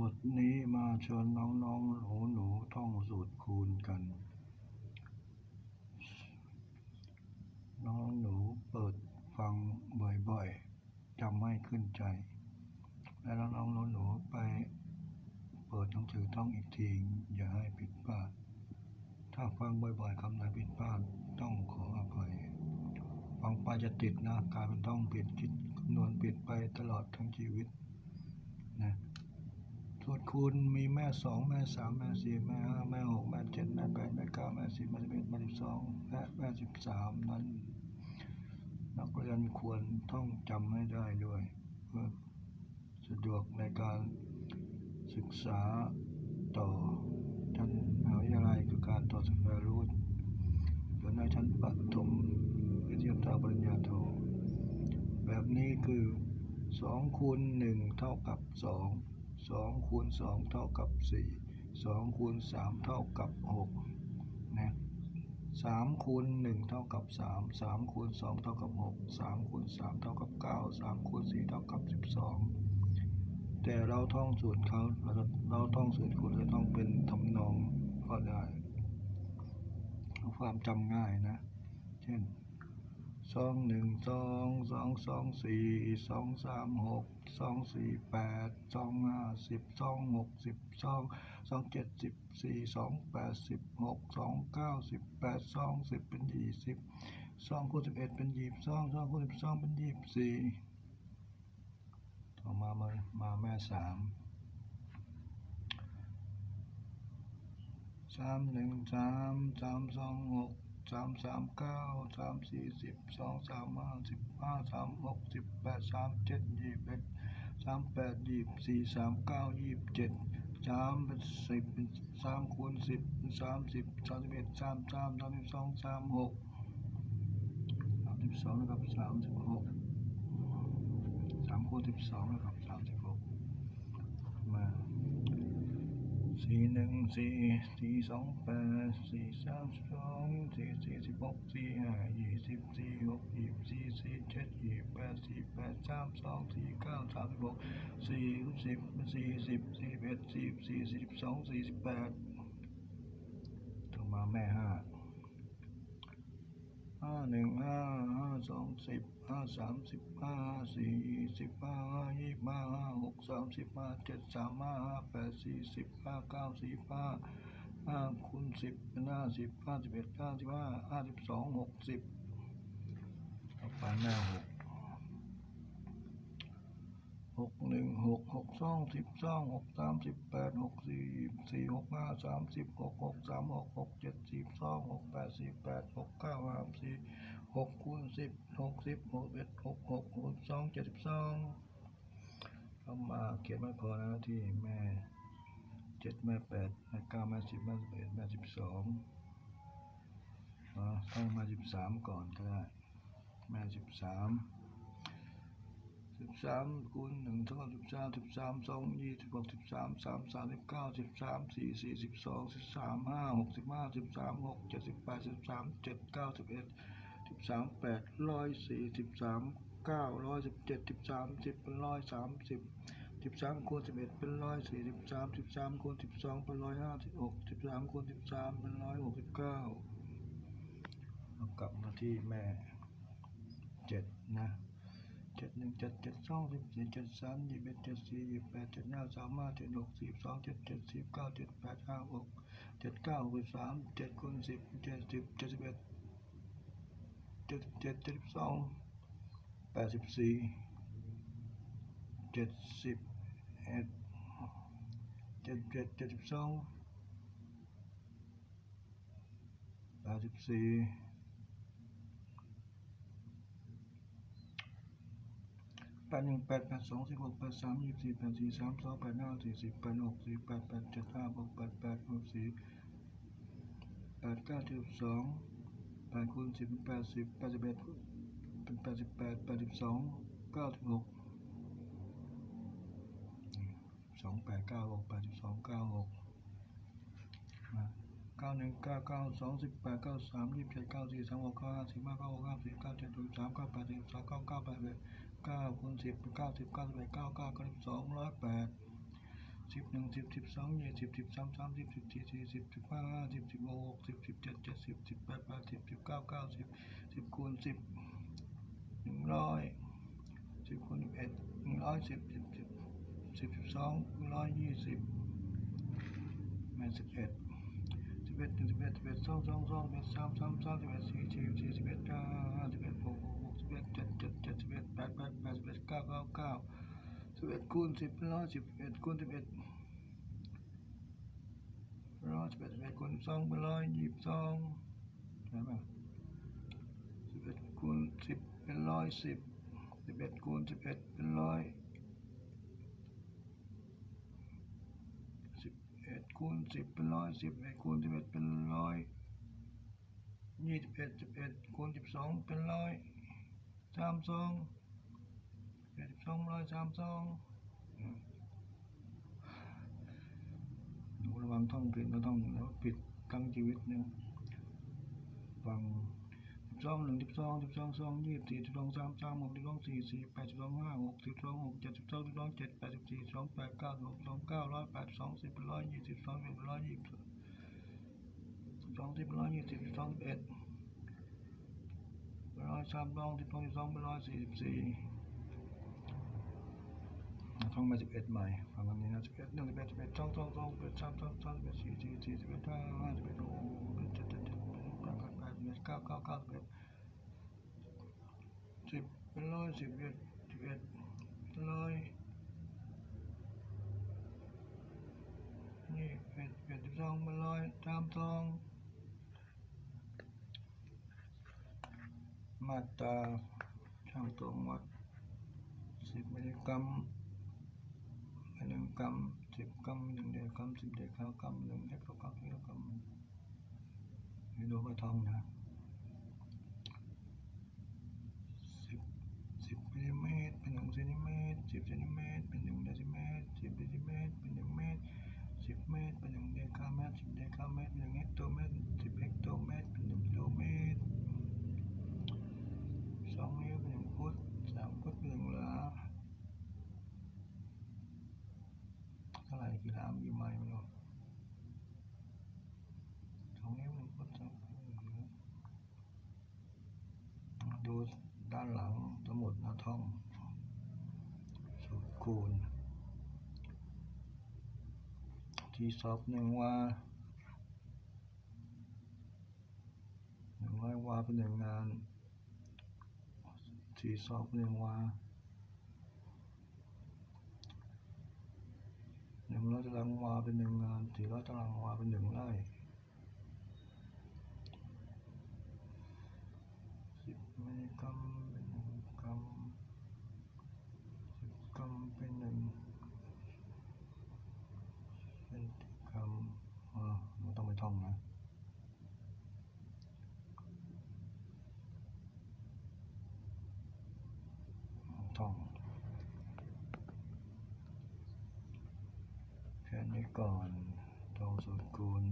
บทนี้มาชวนน้องๆหนูหนูๆท่องสูตรคูณกัน น้องหนูเปิดฟังบ่อยๆจำไม่ขึ้นใจ แล้วน้องๆหนูหนูๆไปเปิดหนังสือท่องอีกที อย่าให้ผิดพลาด ถ้าฟังบ่อยๆคำไหนผิดพลาดต้องขออภัย ฟังไปจะติดนะกลายเป็นต้องผิดคิดคำนวณผิดไปตลอดทั้งชีวิตนะ สูตรคูณมีแม่สองแม่สามแม่สี่แม่ห้าแม่หกแม่เจ็ดแม่แปดแม่เก้าแม่สิบแม่สิบเอ็ดแม่สิบสองและแม่สิบสามนั้นนักเรียนควรท่องจำให้ได้ด้วยเพื่อสะดวกในการศึกษาต่อชั้นมหาวิทยาลัยคือการต่อสแควร์รูทหรือในชั้นประถมวิทยาศาสตร์ปริญญาโท แบบนี้คือสองคูณหนึ่งเท่ากับส องสองคูณสองเท่ากับสี่สองคูณสามเท่ากับหกนะสามคูณหนึ่งเท่ากับสามสามคูณสองเท่ากับหกสามคูณสามเท่ากับเก้าสามคูณสี่เท่ากับสิบสองแต่เราท่องสูตรเขาเราจะเราท่องสูตรคุณจะต้องเป็นทำนองก็ได้ ความจำง่ายนะ เช่น สองหนึ่งสองสองสองสี่สองสามหกสองสี่แปดสองห้าสิบสองหกสิบสองสองเจ็ดสิบสี่สองแปดสิบหกสองเก้าสิบแปดสองสิบเป็นยี่สิบสองคูณสิบเอ็ดเป็นยี่สิบสองสองคูณสิบสองเป็นยี่สิบสี่ต่อมามามาแม่สามสามหนึ่งสามสามสองหก สามสามเก้าสามสี่สิบสองสามห้าสิบห้าสามหกสิบแปดสามเจ็ดยี่สิบเอ็ดสามแปดยี่สิบสี่สามเก้ายี่สิบเจ็ดสามเป็นสิบสามคูณสิบสามสิบสามสิบเอ็ดสามสามสามสิบสองสามหกสามสิบสองนะครับสามสิบหกสามคูณสิบสองนะครับสามสิบหกมา สี่หนึ่งสี่สี่สองแปดสี่สามสองสี่สี่สิบหกสี่ห้ายี่สิบสี่หกยี่สี่สี่เจ็ดยี่แปดสี่แปดสามสองสี่เก้าสามสิบหกสี่สิบสี่สิบสี่เอ็ดสี่สี่สิบสองสี่สิบแปดต่อมาแม่ห้าห้าหนึ่งห้าห้าสองสิบ ห้าสามสิบห้าสี่สิบห้ายี่สิบห้าห้าหกสามสิบห้าเจ็ดสามห้าห้าแปดสี่สิบห้าเก้าสี่ห้าห้าคูณสิบเป็นห้าสิบห้าสิบเอ็ดห้าสิบห้าห้าสิบสองหกสิบต่อไปหน้าหก หกหนึ่งหกหกสองสิบสองหกสามสิบแปดหกสี่สี่หกห้าสามสิบหกหกสามหกหกเจ็ดสิบสองหกแปดสี่แปดหกเก้าห้าสี่หกคูณสิบหกสิบหกเอ็ดหกหกคูณสองเจ็ดสิบสองเอามาเขียนไม่พอนะที่แม่เจ็ดแม่แปดแม่เก้าแม่สิบแม่สิบเอ็ดแม่สิบสองอ่าต้งมาสิบสามก่อนก็ได้แม่สิบสาม สิบสามคูณหนึ่งเท่ากับสิบสามสิบสามสองยี่สิบหกสิบสามสามสามสิบเก้าสิบสามสี่สี่สิบสองสิบสามห้าหกสิบห้าสิบสามหกเจ็ดสิบแปดสิบสามเจ็ดเก้าสิบเอ็ดสิบสามแปดร้อยสี่สิบสามเก้าร้อยสิบเจ็ดสิบสามสิบเป็นร้อยสามสิบสิบสามคูณสิบเอ็ดเป็นร้อยสี่สิบสามสิบสามคูณสิบสองเป็นร้อยห้าสิบหกสิบสามคูณสิบสามเป็นร้อยหกสิบเก้าเรากลับมาที่แม่เจ็ดนะ เจ็ดหนึ่งเจ็ดเจ็ดสองสิบสี่เจ็ดสามยี่สิบเอ็ดเจ็ดสี่ยี่สิบแปดเจ็ดห้าสามห้าเจ็ดหกสี่สองเจ็ดเจ็ดสิบเก้าเจ็ดแปดห้าหกเจ็ดเก้าหกสามเจ็ดคูณสิบเจ็ดสิบเจ็ดสิบเอ็ดเจ็ดเจ็ดเจ็ดสิบสองแปดสิบสี่เจ็ดสิบเอ็ดเจ็ดเจ็ดเจ็ดสิบสองแปดสิบสี่ แปดหนึ่งแปดแปดสองสิบหกแปดสามยี่สิบสี่แปดสี่สามสองแปดห้าสี่สิบแปดหกสี่แปดแปดเจ็ดห้าหกแปดแปดหกสี่แปดเก้าเจ็ดสองแปดคูณสิบเป็นแปดสิบแปดสิบเอ็ดเป็นแปดสิบแปดแปดสิบสองเก้าสิบหกสองแปดเก้าหกแปดสิบสองเก้าหกเก้าหนึ่งเก้าเก้าสองสิบแปดเก้าสามยี่สิบเจ็ดเก้าสี่สามหกเก้าห้าสิบห้าเก้าหกเก้าสิบเก้าเจ็ดสิบสามเก้าแปดสิบสองเก้าเก้าแปดสิบ เก้าคูณสิบเก้าสิบเก้าสิบเอ็ดเก้าเก้าเก้าสิบสองร้อยแปดสิบหนึ่งสิบสิบสองยี่สิบสิบสามสามสิบสิบสี่สี่สิบสิบห้าห้าสิบสิบหกสิบสิบเจ็ดเจ็ดสิบสิบแปดแปดสิบสิบเก้าเก้าสิบสิบคูณสิบหนึ่งร้อยสิบคูณสิบเอ็ดหนึ่งร้อยสิบสิบสิบสิบสิบสองหนึ่งร้อยยี่สิบแม่สิบเอ็ดสิบเอ็ดหนึ่สิบเอ็ดสิบเอ็ดสองสองสองสิบเอ็ดสามสามสามสิบเอ็ดสี่สี่สี่สิบเอ็ดห้า สิบเอ็ดคูณสิบเป็นร้อยสิบเอ็ดคูณสิบเอ็ดร้อยสิบเอ็ดสิบเอ็ดคูณสองเป็นร้อยยี่สิบสองใช่ไหมสิบเอ็ดคูณสิบเป็นร้อยสิบสิบเอ็ดคูณสิบเอ็ดเป็นร้อยสิบเอ็ดคูณสิบเป็นร้อยสิบเอ็ดคูณสิบเอ็ดเป็นร้อยยี่สิบเอ็ดสิบเอ็ดคูณสิบสองเป็นร้อยสามสอง เอ็ดสองร้อยสามสองระวังท่องผิดแล้วต้องแล้วผิดทั้งชีวิตเนี่ยฟังสิบสองหนึ่งสิบสองสิบสองสองยี่สิบสี่สิบสองสามสามหกสิบสองสี่สี่แปดสิบสองห้าหกสิบสองหกเจ็ดสิบสองสิบสองเจ็ดแปดสิบสี่สองแปดเก้าหกสองเก้าร้อยแปดสองสิบร้อยยี่สิบสองเป็นร้อยยี่สิบสองสิบร้อยยี่สิบสองสิบเอ็ดร้อยสามสองสิบสองสิบสองเป็นร้อยสี่สิบสี่ ท่องมาสิบเอ็ดใหม่ประมาณนี้นะสิบเอ็ดหนึ่งสิบเอ็ดสิบเอ็ดสองสองสองสิบเอ็ดสามสามสามสิบเอ็ดสี่สี่สี่สิบเอ็ดห้าห้าสิบเอ็ดหกสิบเอ็ดเจ็ดเจ็ดเจ็ดเอ็ดแปดแปดแปดสิบเอ็ดเก้าเก้าเก้าสิบเอ็ดสิบเป็นร้อยสิบเอ็ดสิบเอ็ดเป็นร้อยนี่เอ็ดเอ็ดสิบสองเป็นร้อยสามสองมาตราช่างตวงวัดสิบมิลลิกรัม กรัมสิบกรัมหนึ่งเดกรัมสิบเดคากรัมหนึ่งเฮกโตกรัมกิโลกรัมให้ดูว่าทองนะสิบสิบมิลลิเมตรเป็นหนึ่งเซนติเมตรสิบเซนติเมตรเป็นหนึ่งเดซิเมตรสิบเดซิเมตรเป็นหนึ่งเมตรสิบเมตรเป็นหนึ่งเดคาเมตรสิบเดคาเมตรเป็นหนึ่งเฮกโตเมตรสิบเฮกโตเมตรเป็นหนึ่งกิโลเมตรสองนิ้วเป็นหนึ่งฟุตสามฟุตเป็นหนึ่งลา เท่าไหร่กี่ลามกี่ไม่รู้สองนิ้วหนึ่งฟุตสองดูด้านหลังสมุดนะท่อง สูตรคูณ ที่สอบหนึ่งว่าหนึ่งร้อยวาเป็นหนึ่งงานที่สอบหนึ่งว่า นึ่งร้อยตารางวาเป็นหนึ่งงานสี่ร้อยตารางวาเป็นหนึ่งไร่สิบมิลลิกรัมเป็นหนึ่งกรัมสิบกรัมเป็นหนึ่งเซนติกรัมอ่าไม่ต้องไปท่องนะท่อง แค่นี้ ก่อนตรงสูตรคูณ